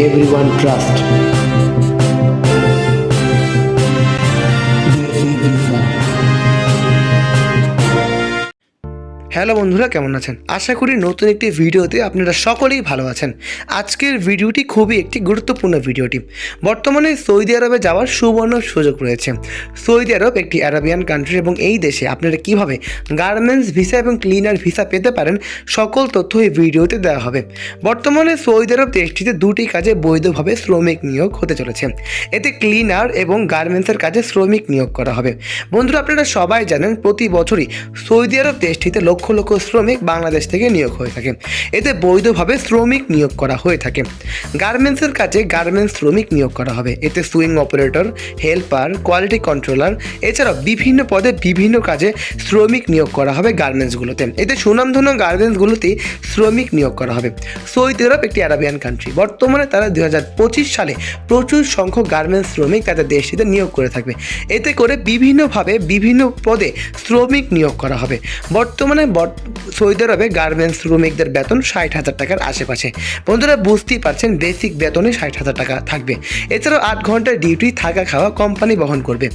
everyone trust. Hello বন্ধুরা, কেমন আছেন? আশা করি নতুন একটি ভিডিওতে আপনারা সকলেই ভালো আছেন। আজকের ভিডিওটি খুবই একটি গুরুত্বপূর্ণ ভিডিওটি। বর্তমানে সৌদি আরবে যাওয়ার সুবর্ণ সুযোগ রয়েছে। সৌদি আরব একটি অ্যারাবিয়ান কান্ট্রি এবং এই দেশে আপনারা কীভাবে গার্মেন্টস ভিসা এবং ক্লিনার ভিসা পেতে পারেন, সকল তথ্য এই ভিডিওতে দেওয়া হবে। বর্তমানে সৌদি আরব দেশটিতে দুটি কাজে বৈধভাবে শ্রমিক নিয়োগ হতে চলেছে। এতে ক্লিনার এবং গার্মেন্টসের কাজে শ্রমিক নিয়োগ করা হবে। বন্ধুরা, আপনারা সবাই জানেন, প্রতি বছরই সৌদি আরব দেশটিতে লক্ষ লক্ষ শ্রমিক বাংলাদেশ থেকে নিয়োগ হয়ে থাকে। এতে বৈধভাবে শ্রমিক নিয়োগ করা হয়ে থাকে। গার্মেন্টসের কাজে গার্মেন্টস শ্রমিক নিয়োগ করা হবে। এতে sewing operator, helper, quality controller, এছাড়াও বিভিন্ন পদে বিভিন্ন কাজে শ্রমিক নিয়োগ করা হবে গার্মেন্টসগুলোতে। এতে সুনামধন্য গার্মেন্টসগুলোতেই শ্রমিক নিয়োগ করা হবে। সৌদি আরব একটি আরাবিয়ান কান্ট্রি বর্তমানে তারা দু হাজার পঁচিশ সালে প্রচুর সংখ্যক গার্মেন্টস শ্রমিক তাদের দেশটিতে নিয়োগ করে থাকবে। এতে করে বিভিন্নভাবে বিভিন্ন পদে শ্রমিক নিয়োগ করা হবে। বর্তমানে বর- সৌদি আরবে গার্মেন্টস শ্রমিকদের বেতন ষাট হাজার টাকার আশেপাশে। বন্ধুরা, বুঝতেই পারছেন বেসিক বেতনে ষাট হাজার টাকা থাকবে। এছাড়াও আট ঘণ্টার ডিউটি থাকা খাওয়া কোম্পানি বহন করবে।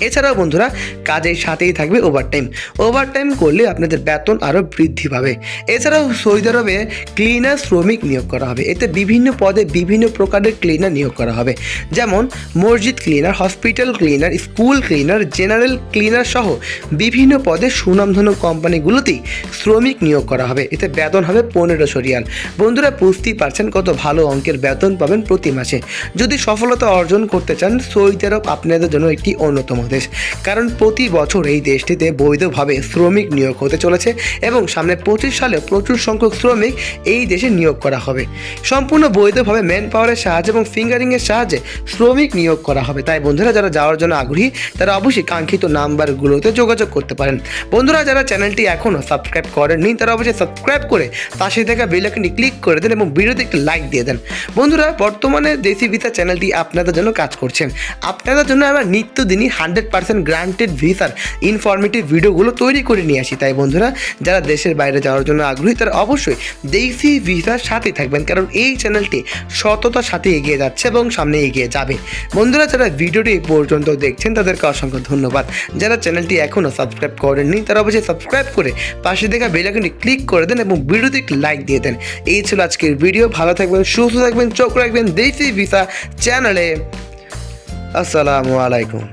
এছাড়াও বন্ধুরা, কাজের সাথেই থাকবে ওভারটাইম ওভারটাইম করলে আপনাদের বেতন আরও বৃদ্ধি পাবে। এছাড়াও সৌদি আরবে ক্লিনার শ্রমিক নিয়োগ করা হবে। এতে বিভিন্ন পদে বিভিন্ন প্রকারের ক্লিনার নিয়োগ করা হবে। যেমন মসজিদ cleaner hospital cleaner school cleaner general cleaner সহ বিভিন্ন পদে সুনামধন্য কোম্পানিগুলোতেই শ্রমিক নিয়োগ করা হবে। এতে বেতন হবে পনেরোশো রিয়াল। বন্ধুরা, বুঝতেই পারছেন কত ভালো অঙ্কের বেতন পাবেন প্রতি মাসে। যদি সফলতা অর্জন করতে চান সৌদি আরব আপনাদের জন্য একটি অন্যতম দেশ। কারণ প্রতি বছর এই দেশটিতে বৈধভাবে শ্রমিক নিয়োগ হতে চলেছে এবং সামনে পঁচিশ সালে প্রচুর সংখ্যক শ্রমিক এই দেশে নিয়োগ করা হবে। সম্পূর্ণ বৈধভাবে ম্যান পাওয়ারের সাহায্যে এবং ফিঙ্গারিংয়ের সাহায্যে শ্রমিক নিয়োগ করা হবে। তাই বন্ধুরা, যারা যাওয়ার জন্য আগ্রহী, তারা অবশ্যই কাঙ্ক্ষিত নাম্বারগুলোতে যোগাযোগ করতে পারেন। বন্ধুরা, যারা চ্যানেলটি এখনও সাবস্ক্রাইব করেননি, তারা অবশ্যই সাবস্ক্রাইব করে পাশে থাকা বেলাইকনটি ক্লিক করে দেন এবং ভিডিওতে একটি লাইক দিয়ে দেন। বন্ধুরা, বর্তমানে দেশি ভিসা চ্যানেলটি আপনাদের জন্য কাজ করছেন আপনাদের জন্য আমরা নিত্যদিনই হান্ড্রেড পার্সেন্ট গ্রান্টেড ভিসার ইনফরমেটিভ ভিডিওগুলো তৈরি করে নিয়ে আসি। তাই বন্ধুরা, যারা দেশের বাইরে যাওয়ার জন্য আগ্রহী, তারা অবশ্যই দেশি ভিসার সাথে থাকবেন, কারণ এই চ্যানেলটি সততার সাথে এগিয়ে যাচ্ছে এবং সামনে এগিয়ে যাবে। বন্ধুরা, যারা ভিডিওটি এই পর্যন্ত দেখছেন, তাদেরকে অসংখ্য ধন্যবাদ। যারা চ্যানেলটি এখনও সাবস্ক্রাইব করেননি, তারা অবশ্যই সাবস্ক্রাইব করে পাশে দেখা বেলাইকনটি ক্লিক করে দেন এবং ভিডিওতে লাইক দিয়ে দেন। এই ছিল আজকের ভিডিও ভালো থাকবেন, সুস্থ থাকবেন, চোখ রাখবেন দেশি ভিসা চ্যানেলে আসসালামু আলাইকুম।